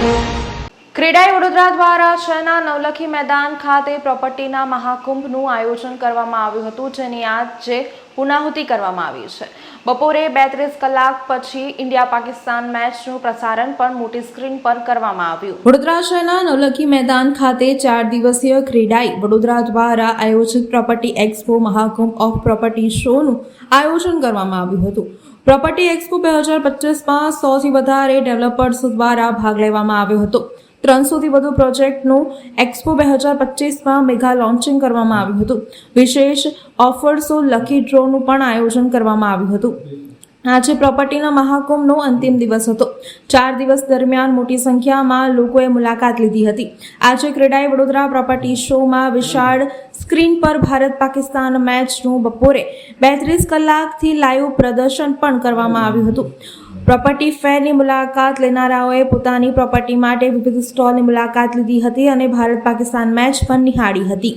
Thank you. CREDAI Vadodara દ્વારા શહેરના નવલખી મેદાન ખાતે પ્રોપર્ટીના મહાકુંભનું આયોજન કરવામાં આવ્યું હતું, જેની આજે પુનાહુતિ કરવામાં આવી છે. બપોરે બેત્રીસ કલાક પછી ઇન્ડિયા પાકિસ્તાન મેચનું પ્રસારણ પણ મોટી સ્ક્રીન પર કરવામાં આવ્યું. વડોદરા શહેરના નવલખી મેદાન ખાતે ચાર દિવસીય ક્રીડાઈ વડોદરા દ્વારા આયોજિત property expo Mahakumbh of property શોનું આયોજન કરવામાં આવ્યું હતું. પ્રોપર્ટી એક્સપો બે હજાર પચીસમાં સોથી વધારે ડેવલપર્સ દ્વારા ભાગ લેવામાં આવ્યો હતો. ત્રણસોથી વધુ પ્રોજેક્ટનું એક્સપો બે હજાર પચીસમાં મેગા લોન્ચિંગ કરવામાં આવ્યું હતું. વિશેષ ઓફર્સો લકી ડ્રોનું પણ આયોજન કરવામાં આવ્યું હતું. આજે પ્રોપર્ટીના મહાકુંભનો અંતિમ દિવસ હતો. ચાર દિવસ દરમિયાન મોટી સંખ્યામાં લોકોએ મુલાકાત લીધી હતી. આજે ક્રેડાઈ વડોદરા પ્રોપર્ટી શોમાં વિશાળ સ્ક્રીન પર ભારત પાકિસ્તાન મેચનું બપોરે બેત્રીસ કલાકથી લાઈવ પ્રદર્શન પણ કરવામાં આવ્યું હતું. પ્રોપર્ટી ફેરની મુલાકાત લેનારાઓએ પોતાની પ્રોપર્ટી માટે વિવિધ સ્ટોલની મુલાકાત લીધી હતી અને ભારત પાકિસ્તાન મેચ પણ નિહાળી હતી.